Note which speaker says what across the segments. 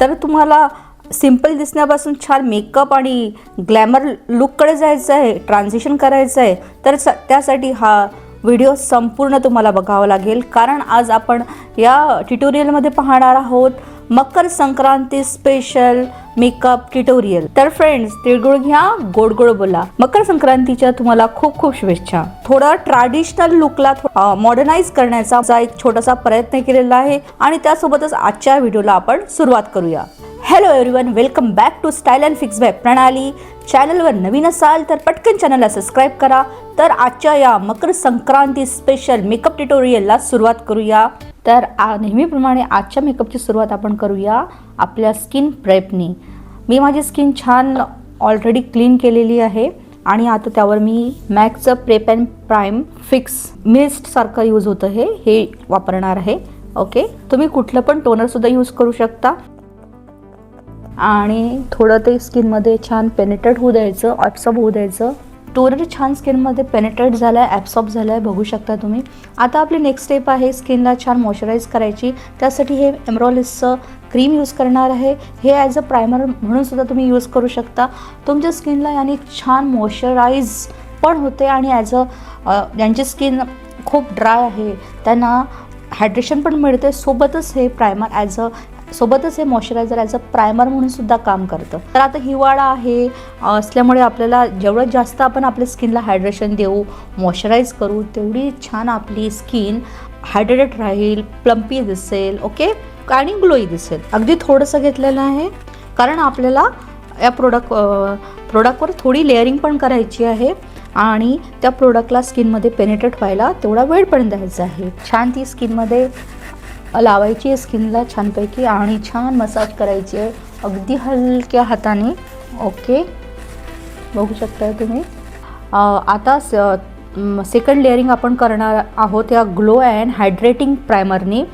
Speaker 1: तर तुम्हाला सिंपल दिसण्यापासून छान मेकअप आणि ग्लॅमर लुककडे जायचं आहे ट्रान्झिशन करायचं आहे तर स- त्यासाठी हा व्हिडिओ संपूर्ण तुम्हाला बघावा लागेल. कारण आज आपण या ट्युटोरियलमध्ये पाहणार आहोत Makar Sankranti special makeup tutorial तर फ्रेंड्स तिळगुळ घ्या गोड गोड बोला. मकर संक्रांतीच्या तुम्हाला खूप खूप शुभेच्छा. थोडा ट्रॅडिशनल लुकला मॉडर्नाइज करण्याचा एक छोटासा प्रयत्न केलेला आहे आणि त्यासोबतच आजच्या व्हिडिओला आपण सुरुवात करूया. Hello everyone welcome back to style and fix by Pranali चॅनलवर नवीन असाल तर पटकन चॅनलला सबस्क्राईब करा. तर आजच्या या मकर संक्रांती स्पेशल मेकअप ट्युटोरियलला सुरुवात करूया. तर आ नेहमीप्रमाणे आजच्या मेकअपची सुरुवात आपण करूया आपल्या स्किन प्रेपनी मी माझी स्किन छान ऑलरेडी क्लीन केलेली आहे आणि आता त्यावर मी मॅकचं प्रेप अँड प्राईम फिक्स मिस्टसारखं यूज होतं हे हे वापरणार आहे. ओके तुम्ही कुठलं पण टोनरसुद्धा यूज करू शकता. आणि थोडं ते स्किनमध्ये छान पेनेटेड होऊ द्यायचं ऑप्सअप होऊ द्यायचं. टोनर छान स्किनमध्ये पेनेट्रेट झालं आहे ॲब्सॉर्ब झालं आहे बघू शकता तुम्ही. आता आपली नेक्स्ट स्टेप आहे स्किनला छान मॉइश्चराईज करायची. त्यासाठी हे एम्ब्रॉलिसचं क्रीम यूज करणार आहे. हे ॲज अ प्रायमर म्हणूनसुद्धा तुम्ही यूज करू शकता. तुमच्या स्किनला याने छान मॉइश्चराईज पण होते आणि ॲज अ ज्यांची स्किन खूप ड्राय आहे. त्यांना हायड्रेशन पण मिळते. सोबतच हे प्रायमर ॲज अ सोबतच हे मॉइश्चरायझर ॲज अ प्रायमर म्हणून सुद्धा काम करतं. तर आता हिवाळा आहे असल्यामुळे आपल्याला जेवढं जास्त आपण आपल्या स्किनला हायड्रेशन देऊ मॉइश्चराईज करू तेवढी छान आपली स्किन हायड्रेटेड राहील प्लम्पी दिसेल ओके आणि ग्लोई दिसेल. अगदी थोडंसं घेतलेलं आहे कारण आपल्याला या प्रोडक्ट प्रोडक्टवर थोडी लेअरिंग पण करायची आहे आणि त्या प्रोडक्टला स्किनमध्ये पेनिट्रेट व्हायला तेवढा वेळ पण द्यायचा आहे. छान ती स्किनमध्ये लावायची आहे स्किनला छानपैकी आणि छान मसाज करायची आहे. अगदी हलक्या हाताने. ओके. बघू शकता तुम्ही. आता आता सेकंड लेअरिंग आपण करणार आहोत या ग्लो अँड हायड्रेटिंग प्रायमरनी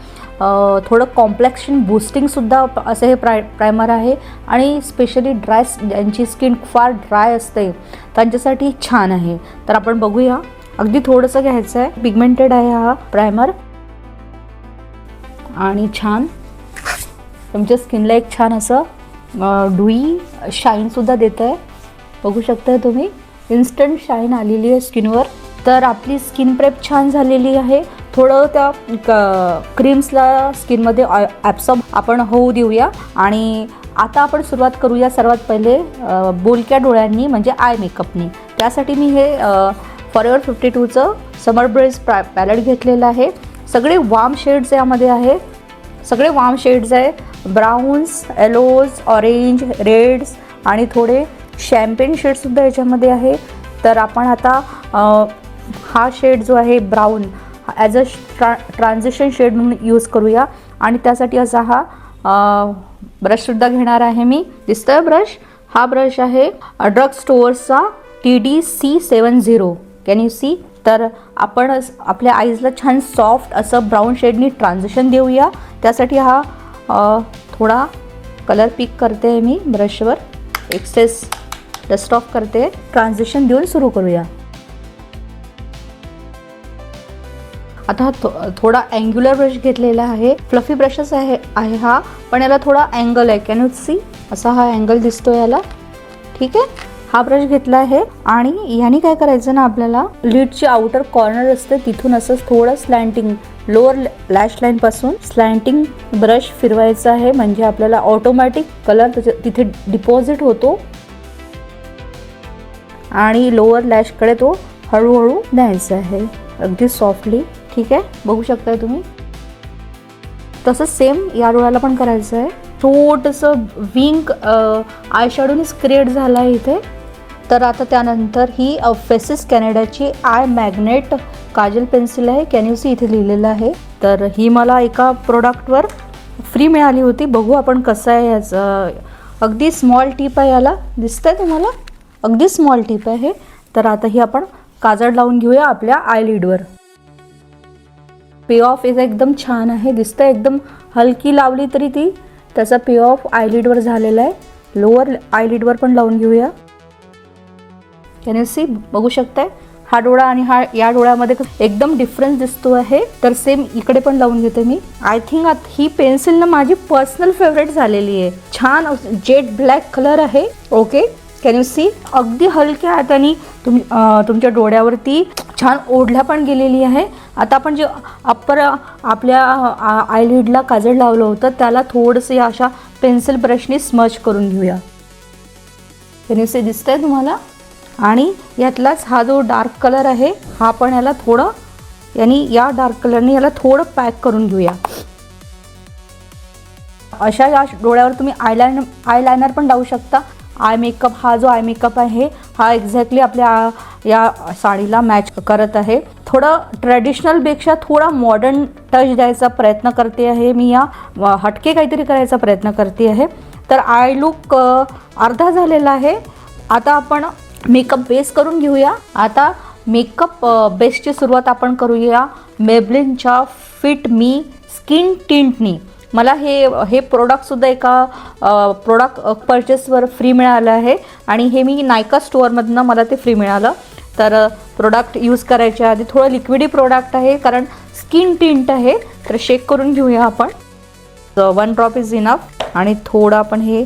Speaker 1: थोडं कॉम्प्लेक्शन बूस्टिंगसुद्धा असं हे प्राय प्रायमर आहे. आणि स्पेशली ड्राय ज्यांची स्किन फार ड्राय असते त्यांच्यासाठी छान आहे. तर आपण बघूया. अगदी थोडंसं घ्यायचं आहे पिगमेंटेड आहे हा प्रायमर आणि छान. तुमच्या स्किनला एक छान असं डुई शाईनसुद्धा देतं आहे बघू शकता तुम्ही. इन्स्टंट शाईन आलेली आहे स्किनवर. तर आपली स्किन प्रेप छान झालेली आहे. थोडं त्या क क्रीम्सला स्किनमध्ये ॲब्सॉर्ब आपण होऊ देऊया. आणि आता आपण सुरुवात करूया सर्वात पहिले बोलक्या डोळ्यांनी म्हणजे आय मेकअपनी त्यासाठी मी हे फॉरेवर फिफ्टी टूचं समर ब्रेस पॅ पॅलेट घेतलेलं आहे. सगळे वार्म शेड्स यामध्ये आहे. सगळे वार्म शेड्स आहे. ब्राऊन्स येलोज ऑरेंज रेड्स आणि थोडे शॅम्पेन शेडसुद्धा याच्यामध्ये आहे. तर आपण आता हा शेड जो आहे brown as a tra transition shade म्हणून यूज करूया. आणि त्यासाठी असा हा ब्रशसुद्धा घेणार आहे मी. दिसतोय ब्रश हा ब्रश आहे drug स्टोअर्सचा T D C seven zero can you see तर आपण आपल्या आईजला छान सॉफ्ट असं ब्राऊन शेडनी ट्रान्झिशन देऊया. त्यासाठी हा थोडा कलर पिक करते मी ब्रशवर एक्सेस डस्ट ऑफ करते. ट्रान्झिशन देऊन सुरू करूया. आता थो थोडा अँग्युलर ब्रश घेतलेला आहे. फ्लफी ब्रशच आहे आहे हा. पण याला थोडा अँगल आहे. कॅन यू सी असा हा अँगल दिसतो याला. ठीक आहे? हा ब्रश घेतला आहे आणि याने काय करायचं ना आपल्याला लिडची आउटर कॉर्नर असते तिथून असं थोडं स्लँटिंग लोअर लॅश लाईनपासून स्लँटिंग ब्रश फिरवायचा आहे. म्हणजे आपल्याला ऑटोमॅटिक कलर त्याच्या तिथे डिपॉझिट होतो. आणि लोअर लॅशकडे तो हळूहळू न्यायचा आहे. अगदी सॉफ्टली ठीक आहे? बघू शकताय तुम्ही? तसंच सेम या डोळ्याला पण करायचं आहे. छोटंसं विंक आयशॅडोनीच क्रिएट झाला आहे इथे. तर आता त्यानंतर ही फेसिस कॅनडाची आय मॅग्नेट काजल पेन्सिल आहे. कॅन यू सी इथे लिहिलेलं आहे? तर ही मला एका प्रोडक्टवर फ्री मिळाली होती. बघू आपण कसं आहे याचं. अगदी स्मॉल टीप आहे याला. दिसतंय तुम्हाला? अगदी स्मॉल टीप आहे. तर आता ही आपण काजळ लावून घेऊया आपल्या आय लीडवर पे ऑफ इथं एकदम छान आहे. दिसतं एकदम हलकी लावली तरी ती. त्याचा पे ऑफ आयलिडवर झालेला आहे. लोअर आयलिडवर पण लावून घेऊया. कॅन यू सी बघू शकताय. हा डोळा आणि हा या डोळ्यामध्ये एकदम डिफरन्स दिसतो आहे. तर सेम इकडे पण लावून घेते मी. आय थिंक ही पेन्सिल ना माझी पर्सनल फेवरेट झालेली आहे. छान जेट ब्लॅक कलर आहे. ओके कॅन यू सी अगदी हलक्या हाताने तुम तुमच्या डोळ्यावरती छान ओढल्या पण गेलेली आहे. आता आपण जे अप्पर आपल्या आयलिडला काजळ लावलं होतं त्याला थोडंसं या अशा पेन्सिल ब्रशने स्मच करून घेऊया. कॅन यू सी दिसतंय तुम्हाला? आणि यातलाच हा जो डार्क कलर आहे हा पण याला थोडं यांनी या डार्क कलरने याला थोडं पॅक करून घेऊया. अशा या डोळ्यावर तुम्ही आयलायनर आयलायनर पण लावू शकता. आय मेकअप हा जो आय मेकअप आहे हा एक्झॅक्टली आपल्या या साडीला मॅच करत आहे. थोडं ट्रॅडिशनलपेक्षा थोडा मॉडर्न टच द्यायचा प्रयत्न करते आहे. मी या हटके काहीतरी करायचा प्रयत्न करते आहे. तर आय लुक अर्धा झालेला आहे. आता आपण मेकअप बेस करून घेऊया. आता मेकअप बेसची सुरुवात आपण करूया. मेबलिनच्या फिट मी स्किन टिंटनी. मला हे हे प्रोडक्टसुद्धा एका प्रोडक्ट परचेसवर फ्री मिळालं आहे. आणि हे मी नायका स्टोअरमधनं मला ते फ्री मिळालं. तर प्रोडक्ट यूज करायच्या आधी थोडं लिक्विडी प्रोडक्ट आहे कारण स्किन टिंट आहे. तर शेक करून घेऊया आपण. वन ड्रॉप इज इनफ आणि थोडं आपण हे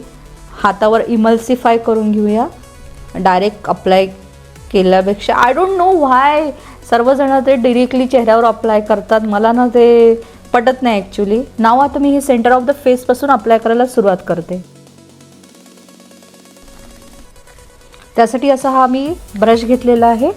Speaker 1: हातावर इमल्सिफाय करून घेऊया. डायरेक्ट अप्लाय केल्यापेक्षा आय डोंट नो व्हाय सर्वजण ते डिरेक्टली चेहऱ्यावर अप्लाय करतात. मला ना ते पटत नाही ॲक्च्युली नाव आता मी हे सेंटर ऑफ द फेसपासून अप्लाय करायला सुरुवात करते. त्यासाठी असा हा मी ब्रश घेतलेला आहे.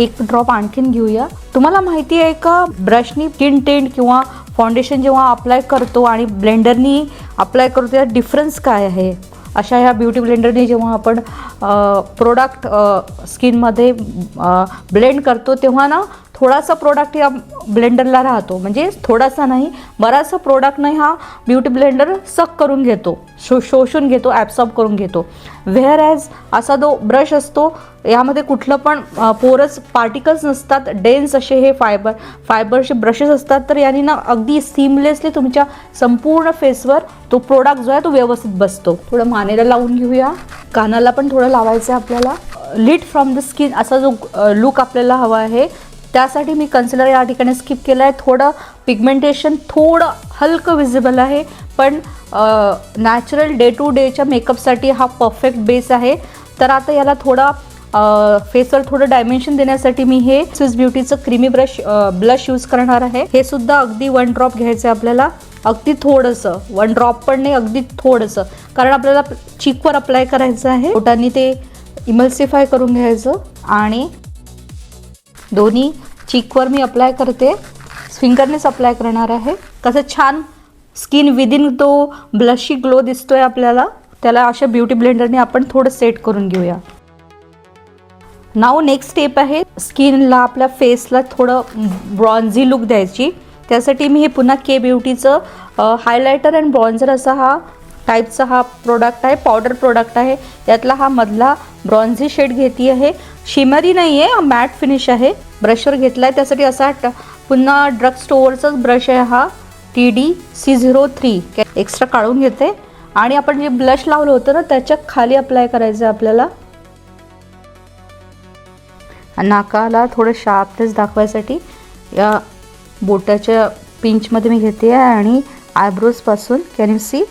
Speaker 1: एक ड्रॉप आणखीन घेऊया. तुम्हाला माहिती आहे का ब्रशनी स्किन टेंट किंवा फाउंडेशन जेव्हा अप्लाय करतो आणि ब्लेंडरनी अप्लाय करतो त्यात डिफरन्स काय आहे? अशा ह्या ब्युटी ब्लेंडरने जेव्हा आपण प्रोडक्ट स्किनमध्ये ब्लेंड करतो तेव्हा ना थोडासा प्रोडक्ट या ब्लेंडरला राहतो. म्हणजे थोडासा नाही बराचसा प्रोडक्ट नाही हा ब्युटी ब्लेंडर सक करून घेतो. शो शोषून घेतो ॲब्सॉर्ब करून घेतो. व्हेअर ॲज असा जो ब्रश असतो यामध्ये कुठलं पण पोरस पार्टिकल्स नसतात डेन्स असे हे फायबर फायबरचे ब्रशेस असतात तर यांनी ना अगदी सिमलेसली तुमच्या संपूर्ण फेसवर तो प्रोडक्ट जो आहे तो व्यवस्थित बसतो. थोडं मानेला लावून घेऊया. कानाला पण थोडं लावायचं आहे आपल्याला. लिट फ्रॉम द स्किन असा जो लुक आपल्याला हवा आहे त्यासाठी मी कन्सिलर या ठिकाणी स्किप केलं आहे थोडं पिगमेंटेशन थोडं हलकं विजिबल आहे पण नॅचरल डे टू डेच्या मेकअपसाठी हा परफेक्ट बेस आहे. तर आता याला थोडा फेसवर थोडं डायमेन्शन देण्यासाठी मी हे स्विस ब्युटीचं क्रीमी ब्रश ब्लश यूज करणार आहे. हे सुद्धा अगदी वन ड्रॉप घ्यायचं आहे आपल्याला. अगदी थोडंसं वन ड्रॉप पण नाही अगदी थोडंसं. कारण आपल्याला चीकवर अप्लाय करायचं आहे. बोटांनी ते इमल्सिफाय करून घ्यायचं. आणि दोन्ही चीकवर मी अप्लाय करते. फिंगरनेच अप्लाय करणार आहे. कसं छान स्किन विदिन तो ब्लशी ग्लो दिसतोय आपल्याला. त्याला अशा ब्युटी ब्लेंडरने आपण थोडं सेट करून घेऊया. नाव नेक्स्ट स्टेप आहे स्किनला आपल्या फेसला थोडं ब्रॉन्झी लुक द्यायची. त्यासाठी मी हे पुन्हा के ब्युटीचं हायलायटर अँड ब्रॉन्झर असा हा टाईपचा हा प्रोडक्ट आहे पावडर प्रोडक्ट आहे. यातला हा मधला ब्रॉन्झी शेड घेते आहे. शिमरी नाही आहे मॅट फिनिश आहे. ब्रशवर घेतला आहे त्यासाठी असा पुन्हा ड्रग स्टोअरचाच ब्रश आहे हा. T D C zero three extra काढून घेते. आणि आपण जे ब्लश लावलं होतं ना त्याच्याखाली अप्लाय करायचं आहे आपल्याला नाकाला थोडं शार्पनेस दाखवायसाठी या बोटाच्या पिंचमध्ये मी घेते आहे आणि आयब्रोजपासून कॅन यू सी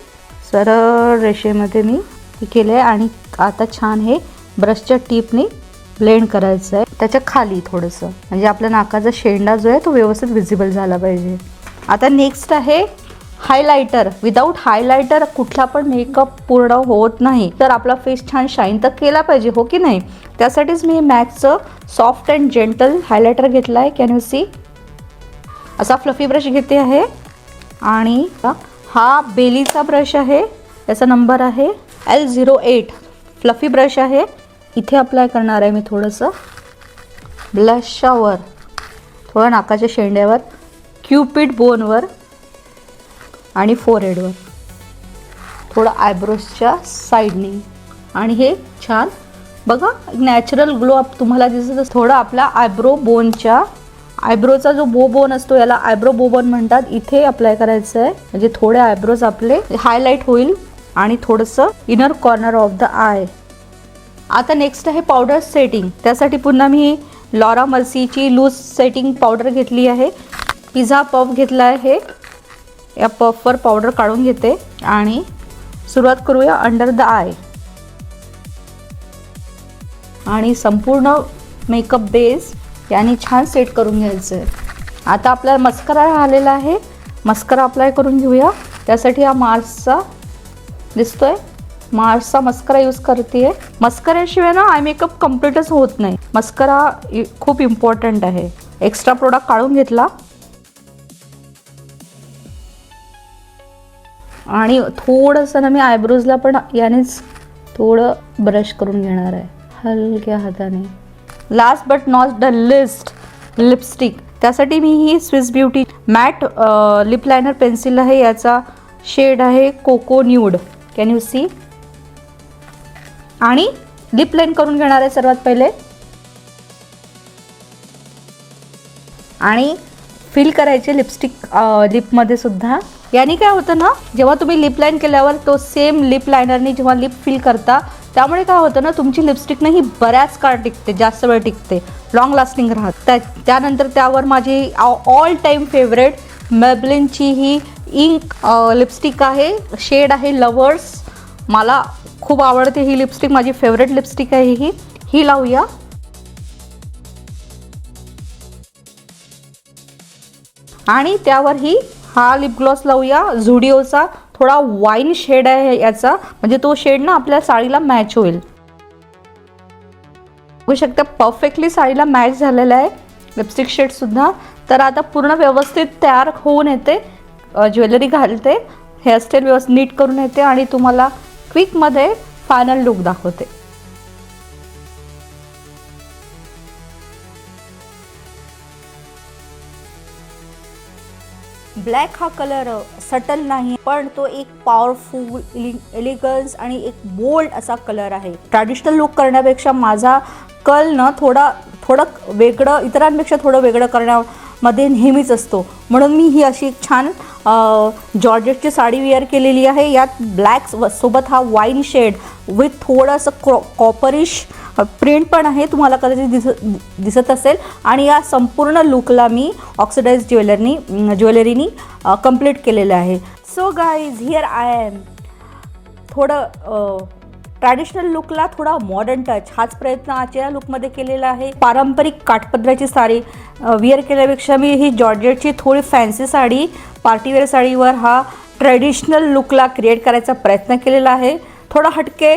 Speaker 1: सरळ रेषेमध्ये मी हे केलं आहे आणि आता छान हे ब्रशच्या टीपनी ब्लेंड करायचं आहे. त्याच्याखाली थोडंसं. म्हणजे आपल्या नाकाचा शेंडा जो आहे तो व्यवस्थित विजिबल झाला पाहिजे. आता नेक्स्ट आहे हायलायटर विदाऊट हायलायटर कुठला पण मेकअप पूर्ण होत नाही. तर आपला फेस छान शाईन तर केला पाहिजे हो की नाही? त्यासाठीच मी मॅक्सचं सॉफ्ट अँड जेंटल हायलायटर घेतला आहे कॅन यू सी असा फ्लफी ब्रश घेते आहे. आणि हा बेलीचा ब्रश आहे. त्याचा नंबर आहे L zero eight fluffy brush आहे. इथे अप्लाय करणार आहे मी थोडंसं. ब्लशच्यावर थोडं नाकाच्या शेंड्यावर. क्युपिड बोनवर आणि फोरहेडवर थोडं आयब्रोजच्या साईडनी आणि हे छान. बघा नॅचरल ग्लो अप तुम्हाला दिसत थोडं आपला आयब्रो बोनच्या आयब्रोचा जो बो बोन असतो याला आयब्रो बो बोन म्हणतात. इथे अप्लाय करायचं आहे. म्हणजे थोडे आयब्रोज आपले हायलाईट होईल. आणि थोडंसं inner corner of the eye आता नेक्स्ट आहे पावडर सेटिंग त्यासाठी पुन्हा मी लॉरा मर्सीची लूज सेटिंग पावडर घेतली आहे. पिझ्झा पफ घेतला आहे. या पफवर पावडर काढून घेते. आणि सुरुवात करूया अंडर द आय आणि संपूर्ण मेकअप बेस याने छान सेट करून घ्यायचं आहे आता आपला मस्करा राहिलेला आहे. मस्करा अप्लाय करून घेऊया. त्यासाठी हा मार्सचा आहे मार्सचा मस्करा यूज करते मस्कऱ्याशिवाय ना आय मेकअप कम्प्लीटच होत नाही. मस्करा खूप इम्पॉर्टंट आहे. एक्स्ट्रा प्रोडक्ट काढून घेतला. आणि थोडंसं ना मी आयब्रोजला पण यानेच थोडं ब्रश करून घेणार आहे. हलक्या हाताने. Last but not the list lipstick त्यासाठी मी ही Swiss beauty matte lip liner pencil आहे. याचा शेड आहे cocoa nude can you see आणि लिप लाईन करून घेणार आहे सर्वात पहिले. आणि फिल करायचे लिपस्टिक लिपमध्ये सुद्धा. याने काय होतं ना जेव्हा तुम्ही लिप लाईन केल्यावर तो सेम लिप लायनरने जेव्हा लिप फिल करता त्यामुळे काय होतं ना तुमची लिपस्टिक ना ही बऱ्याच काळ टिकते जास्त वेळ टिकते. लॉंग लास्टिंग राहत. त्या त्यानंतर त्यावर माझी ऑल टाईम फेवरेट मेबलिनची ही इंक लिपस्टिक आहे शेड आहे लवर्स मला खूप आवडते ही लिपस्टिक माझी फेवरेट लिपस्टिक आहे ही. ही लावूया. आणि त्यावर ही हा लिप ग्लॉस लावूया. झुडिओचा थोडा वाईन शेड आहे याचा. म्हणजे तो शेड ना आपल्या साडीला मॅच होईल. बघू शकता परफेक्टली साडीला मॅच झालेला आहे. लिपस्टिक शेड सुद्धा. तर आता पूर्ण व्यवस्थित तयार होऊन येते. ज्वेलरी घालते. हेअरस्टाईल व्यवस्थित नीट करून येते आणि तुम्हाला क्विकमध्ये फायनल लुक दाखवते. ब्लॅक हा कलर सटल नाही पण तो एक पॉवरफुल एलिगन्स आणि एक बोल्ड असा कलर आहे. ट्रॅडिशनल लुक करण्यापेक्षा माझा कल ना थोडा थोडं वेगळं इतरांपेक्षा थोडं वेगळं मध्ये नेहमीच असतो. म्हणून मी ही अशी एक छान जॉर्जेटची साडी वेअर केलेली आहे. यात ब्लॅक सोबत हा वाईन शेड विथ थोडंसं क्रॉ कॉपरिश प्रिंट पण आहे. तुम्हाला कदाचित दिसत दिसत असेल. आणि या संपूर्ण लुकला मी ऑक्सिडाईज ज्वेलरनी ज्वेलरीनी कंप्लीट केलेलं आहे. So guys here I am थोडं ट्रॅडिशनल लुकला थोडा मॉडर्न टच हाच प्रयत्न आजच्या लुकमध्ये केलेला आहे. पारंपरिक काठपदराची साडी. विअर केल्यापेक्षा मी ही जॉर्जेटची थोडी फॅन्सी साडी पार्टीवेअर साडीवर हा ट्रेडिशनल लुकला क्रिएट करायचा प्रयत्न केलेला आहे. थोडा हटके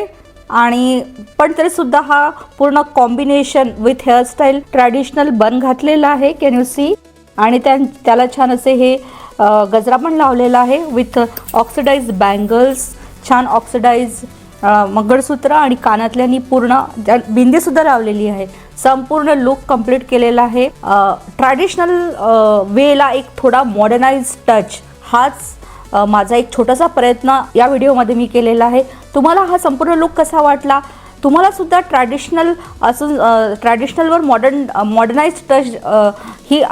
Speaker 1: आणि पण तरीसुद्धा हा पूर्ण combination with hairstyle traditional bun घातलेला आहे कॅन यू सी आणि त्या त्याला छान असे हे गजरा पण लावलेला आहे विथ ऑक्सिडाईज बँगल्स छान ऑक्सिडाईज मंगळसूत्र आणि कानातल्यानी पूर्ण त्या बिंदीसुद्धा लावलेली आहे. संपूर्ण लुक कंप्लीट केलेला आहे. ट्रॅडिशनल वेला एक थोडा मॉडर्नाइज टच हाच माझा एक छोटासा प्रयत्न या व्हिडिओमध्ये मी केलेला आहे. तुम्हाला हा संपूर्ण लुक कसा वाटला? तुम्हाला सुद्धा ट्रॅडिशनल असून ट्रॅडिशनलवर मॉडर्न मॉडर्नाइज टच ही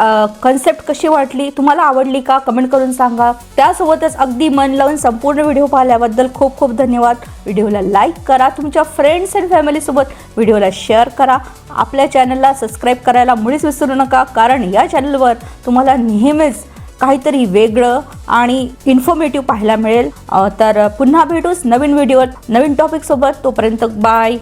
Speaker 1: कन्सेप्ट कशी वाटली? तुम्हाला आवडली का? कमेंट करून सांगा. त्यासोबतच अगदी मन लावून संपूर्ण व्हिडिओ पाहिल्याबद्दल खूप खूप धन्यवाद. व्हिडिओला लाईक करा. तुमच्या फ्रेंड्स अँड फॅमिलीसोबत व्हिडिओला शेअर करा. आपल्या चॅनलला सबस्क्राईब करायला मुळीच विसरू नका. कारण या चॅनलवर तुम्हाला नेहमीच काहीतरी वेगळं आणि इन्फॉर्मेटिव्ह पाहायला मिळेल. तर पुन्हा भेटूच नवीन व्हिडिओ नवीन टॉपिकसोबत तोपर्यंत बाय